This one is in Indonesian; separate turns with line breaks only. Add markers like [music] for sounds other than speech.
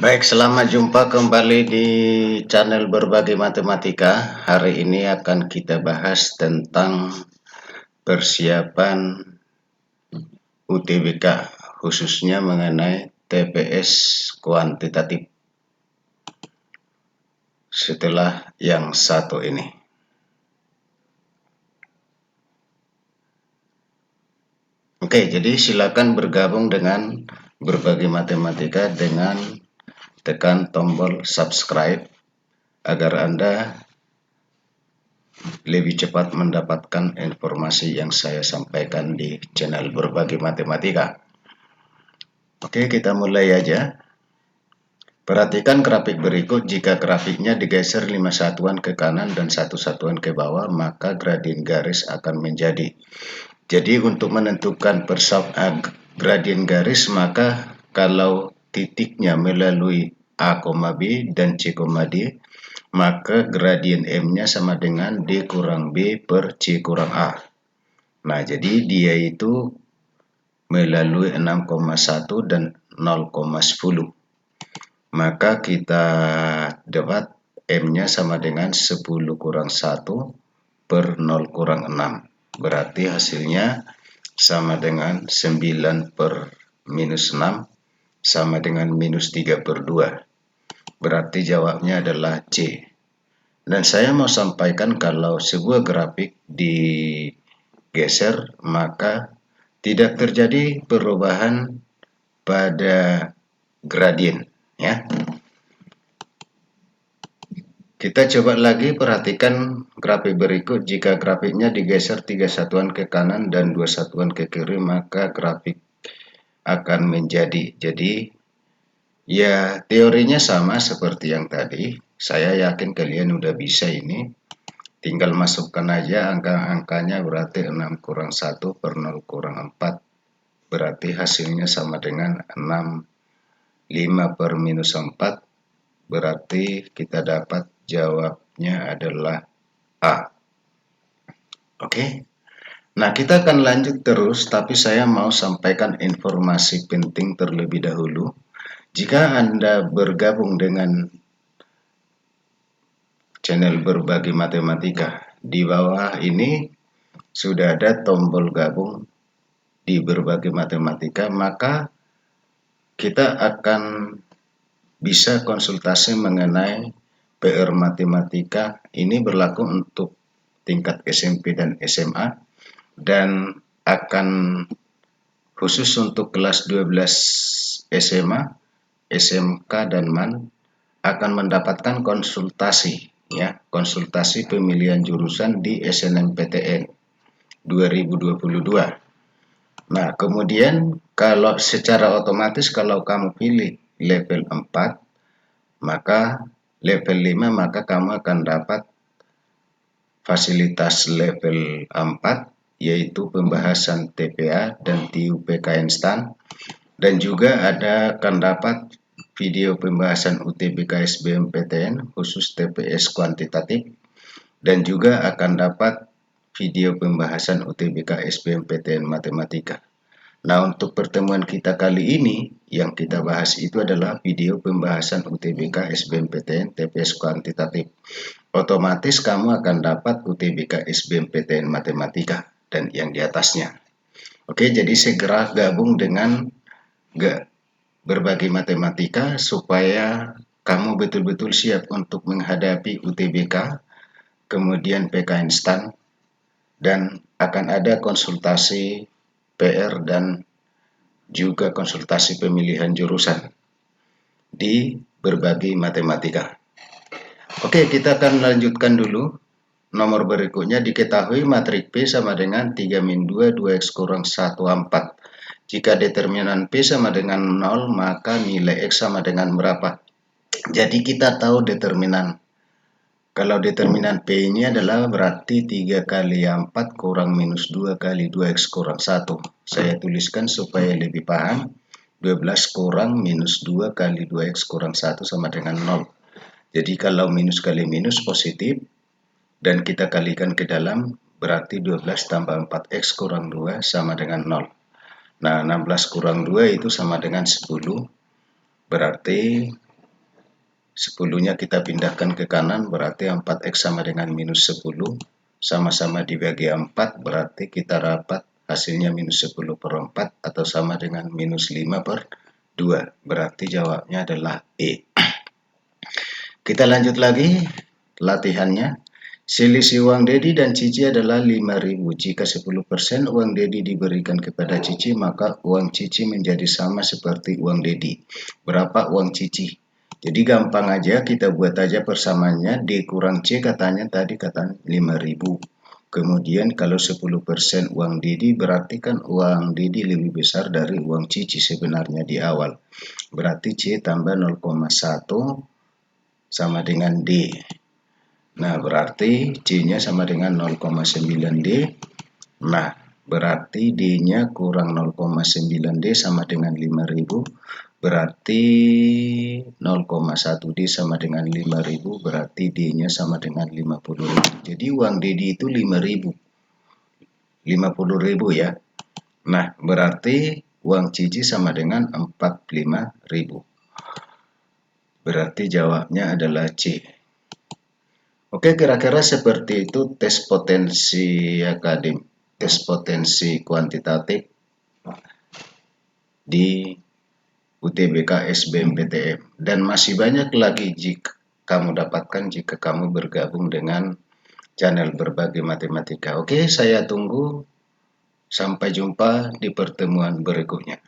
Baik, selamat jumpa kembali di channel Berbagi Matematika. Hari ini akan kita bahas tentang persiapan UTBK, khususnya mengenai TPS kuantitatif. Setelah yang satu ini. Oke, jadi silakan bergabung dengan Berbagi Matematika dengan tekan tombol subscribe agar Anda lebih cepat mendapatkan informasi yang saya sampaikan di channel Berbagi Matematika. Oke, kita mulai aja. Perhatikan grafik berikut. Jika grafiknya digeser 5 satuan ke kanan dan satu satuan ke bawah, maka gradien garis akan menjadi. Jadi untuk menentukan persab gradien garis, maka kalau titiknya melalui A, B dan C, D, maka gradien M-nya sama dengan D kurang B per C kurang A. Nah, jadi dia itu melalui 6,1 dan 0,10. Maka kita dapat M-nya sama dengan 10 kurang 1 per 0 kurang 6. Berarti hasilnya sama dengan 9 per minus 6 sama dengan minus 3 per 2. Berarti jawabnya adalah C. Dan saya mau sampaikan kalau sebuah grafik digeser, maka tidak terjadi perubahan pada gradien. Ya. Kita coba lagi perhatikan grafik berikut. Jika grafiknya digeser tiga satuan ke kanan dan dua satuan ke kiri, maka grafik akan menjadi. Jadi ya teorinya sama seperti yang tadi. Saya yakin kalian udah bisa ini. Tinggal masukkan aja angka-angkanya berarti 6 kurang 1 per 0 kurang 4. Berarti hasilnya sama dengan 6 5 per minus 4. Berarti kita dapat jawabnya adalah A. Oke. Okay? Nah, kita akan lanjut terus, tapi saya mau sampaikan informasi penting terlebih dahulu. Jika Anda bergabung dengan channel berbagi matematika, di bawah ini sudah ada tombol gabung di berbagi matematika, maka kita akan bisa konsultasi mengenai PR matematika. Ini berlaku untuk tingkat SMP dan SMA dan akan khusus untuk kelas 12 SMA, SMK dan MAN akan mendapatkan konsultasi ya, konsultasi pemilihan jurusan di SNMPTN 2022. Nah, kemudian kalau secara otomatis kalau kamu pilih level 4, maka level 5 maka kamu akan dapat fasilitas level 4 yaitu pembahasan TPA dan TUPK instan dan juga ada akan dapat video pembahasan UTBK SBMPTN khusus TPS kuantitatif dan juga akan dapat video pembahasan UTBK SBMPTN matematika. Nah, untuk pertemuan kita kali ini yang kita bahas itu adalah video pembahasan UTBK SBMPTN TPS kuantitatif. Otomatis kamu akan dapat UTBK SBMPTN matematika dan yang di atasnya. Oke, jadi segera gabung dengan berbagi matematika supaya kamu betul-betul siap untuk menghadapi UTBK, kemudian PK instan, dan akan ada konsultasi PR dan juga konsultasi pemilihan jurusan di berbagi matematika. Oke, kita akan lanjutkan dulu Nomor berikutnya diketahui matrik P sama dengan 3 min 2, 2x kurang 1, 4. Jika determinan P sama dengan 0, maka nilai X sama dengan berapa? Jadi kita tahu determinan. Kalau determinan P ini adalah berarti 3 kali 4 kurang minus 2 kali 2X kurang 1. Saya tuliskan supaya lebih paham. 12 kurang minus 2 kali 2X kurang 1 sama dengan 0. Jadi kalau minus kali minus positif, dan kita kalikan ke dalam berarti 12 tambah 4x kurang 2 sama dengan 0. Nah, 16 kurang 2 itu sama dengan 10. Berarti 10-nya kita pindahkan ke kanan berarti 4X sama dengan minus 10 sama-sama dibagi 4 berarti kita dapat hasilnya minus 10 per 4 atau sama dengan minus 5 per 2 berarti jawabnya adalah E [clears throat] kita lanjut lagi latihannya selisih uang Dedi dan Cici adalah 5000 jika 10% uang Dedi diberikan kepada Cici maka uang Cici menjadi sama seperti uang Dedi berapa uang Cici jadi gampang aja kita buat aja persamaannya D kurang C katanya tadi kata 5000. Kemudian kalau 10% uang Didi berarti kan uang Didi lebih besar dari uang Cici sebenarnya di awal. Berarti C tambah 0,1 sama dengan D. Nah berarti C-nya sama dengan 0,9D. Nah berarti D-nya kurang 0,9D sama dengan 5000 berarti 0,1D sama dengan 5000 berarti D-nya sama dengan 50.000 jadi uang Dedi itu 5000 50.000 ya. Nah berarti uang Cici sama dengan 45.000 berarti jawabnya adalah C oke kira-kira seperti itu tes potensi akademik tes potensi kuantitatif di UTBK SBMPTN dan masih banyak lagi jika kamu dapatkan jika kamu bergabung dengan channel berbagi matematika. Oke, saya tunggu. Sampai jumpa di pertemuan berikutnya.